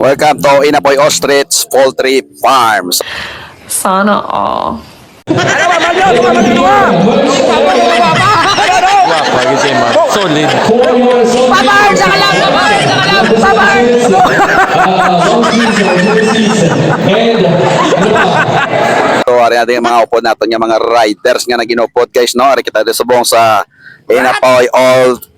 Welcome to Inapoy Ostrich Poultry Farms. Sana all. Wapa, kasi man. Solid. Pabar! Saka lang! Pabar! Saka lang! Pabar! So, ari natin yung mga upod natin yung mga riders nga na ginupod guys, no? Ari kita subong sa Inapoy Old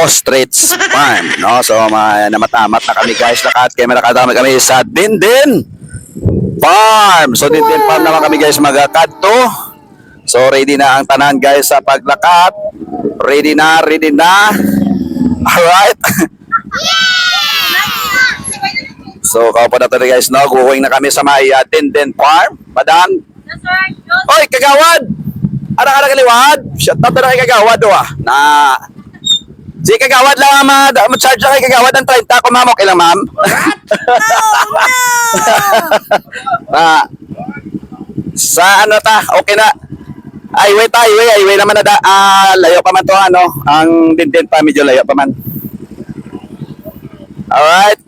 Ostrich Farm, no? So, ma namatamat na kami guys, lakat kaya nakadami kami sa Dindin Farm. So, Dindin Farm naman kami guys magakadto. So, ready na ang tanan guys sa paglakat. Ready na, ready na. Alright. so, kaupo na tayo guys, no? Going na kami sa may uh, Dindin Farm. Madang, Oy, kagawad! Ka kaliwad? Shut up na kay kagawad, oh, ah. Na... Si kagawad lang, ma, ma-charge na kay kagawad ng 30 ko, ma'am. Okay lang, ma'am? Ah, sa ano ta? Okay na. Highway ta, highway. Highway naman na da. Ah, layo pa man to, ano? Ang dindin pa, medyo layo pa man. Alright.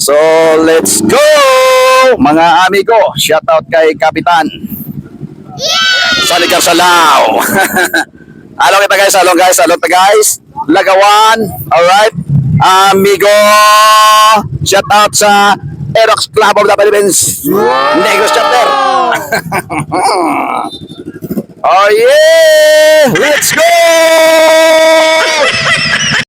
So, let's go! Mga amigo, shout out kay Kapitan. Saligang Salaw. Along kita guys, along guys, along ta guys. Lagawan, alright. Amigo, shout out sa Erox Club of the Philippines. Negros chapter. oh yeah! Let's go!